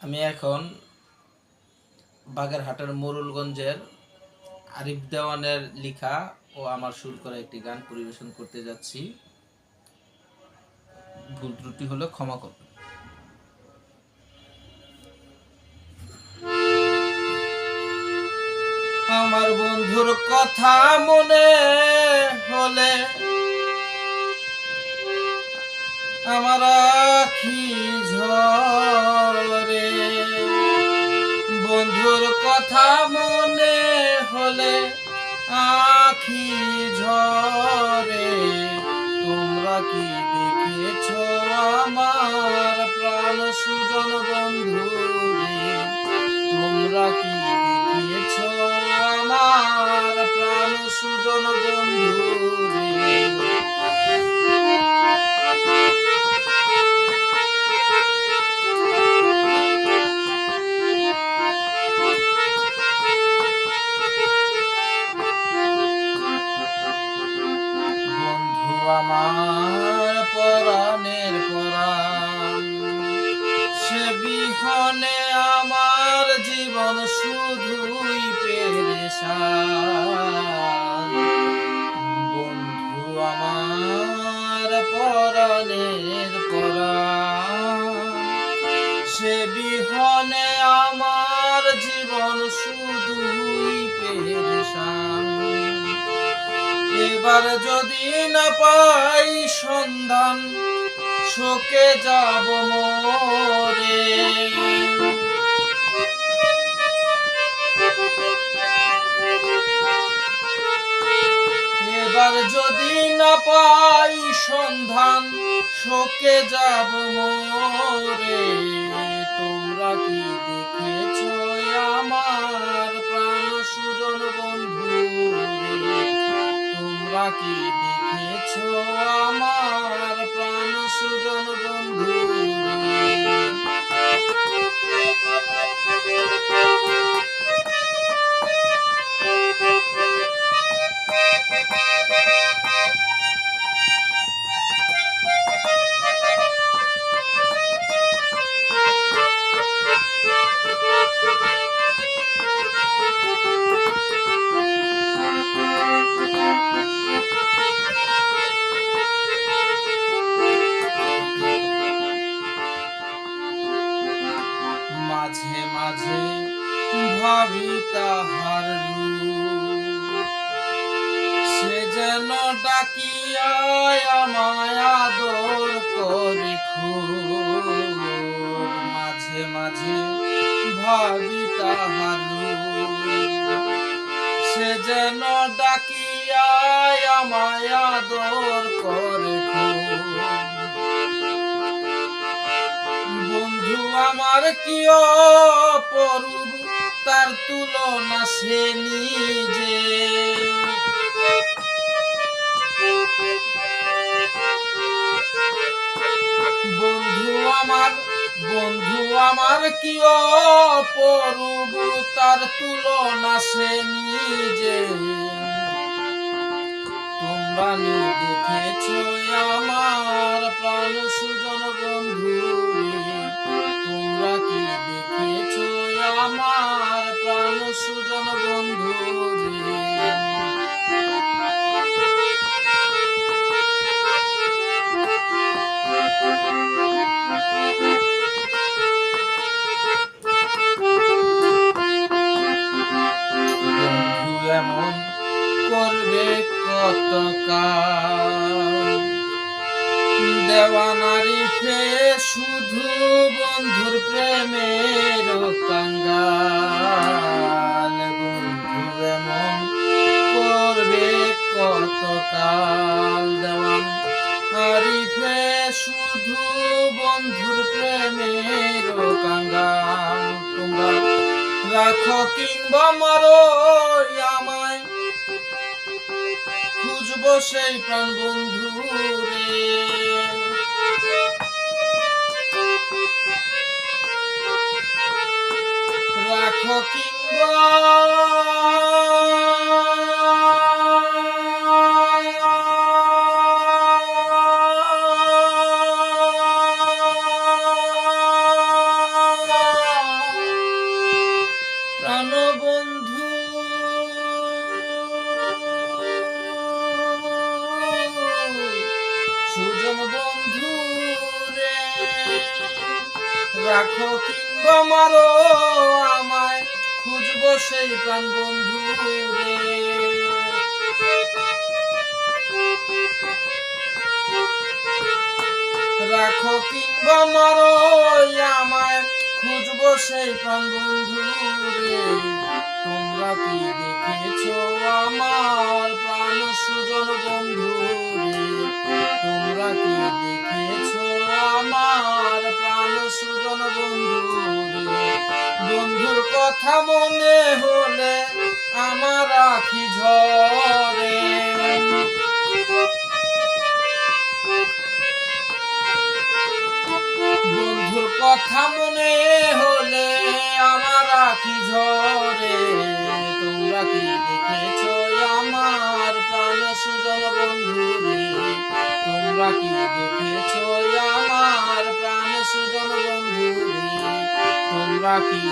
আমি এখন বাগেরহাটের মোরুলগঞ্জের আরিফ দেওয়ানের লেখা ও আমার সুর করা একটি গান পরিবেশন করতে যাচ্ছি। ভুল ত্রুটি হলে ক্ষমা করবেন। আমার বন্ধুর কথা মনে হলে আমার আখি ঝরে কথা মনে হলে আখি ঝরে। তোমরা কি দেখেছ আমার প্রাণ সুজন বন্ধু তোমরা কি বিহনে আমার জীবন শুধুই বন্ধু আমার পরাণের পরাণ। সে বিহনে আমার জীবন শুধুই পেরেশান। এবার যদি না পাই সন্ধান শোকে যাব মোরে। এবার যদি না পাই সন্ধান শোকে যাব মোরে। তোমরা কি যেন ডাকিয়ায় আমায় আদর করে। মাঝে মাঝে ভাবি রূপ। সে যেন ডাকিয়ায় আমায় আদর করে। বন্ধু আমার কি অপরূপ তার তুলনা সে নিজে বন্ধু আমার কি তার তুলনা সে নিজে? তোমরা দেখেছ আমার প্রাণ করবে কত দেওয়ানারি ফে শুধু বন্ধুর প্রেমের কাঙ্গাল। বন্ধু এমন করবে কত কাল? দেওয়ান আরিফে শুধু বন্ধুর প্রেমের কাঙ্গাল। তোমরা রাখো কিংবা মারো সেই প্রাণ বন্ধু রে। রাখো কিংবা বন্ধু রাখো কিংবা মারো আমায় খুঁজবো সেই প্রাণ বন্ধুরে রাখো কিংবা মারো আমায় সেই প্রাণ বন্ধু রে তোমরা কি দেখেছ আমার প্রাণ সুজন বন্ধু রে তোমরা কি দেখেছ আমার প্রাণ সুজন বন্ধু বন্ধুর কথা মনে হলে আমার আখি ঝরে। কথা মনে হলে আমার আখি ঝরে। তোমরা কি দেখেছ আমার প্রাণ সুজন বন্ধু তোমরা কি দেখেছ আমার প্রাণ সুজন বন্ধু তোমরা কি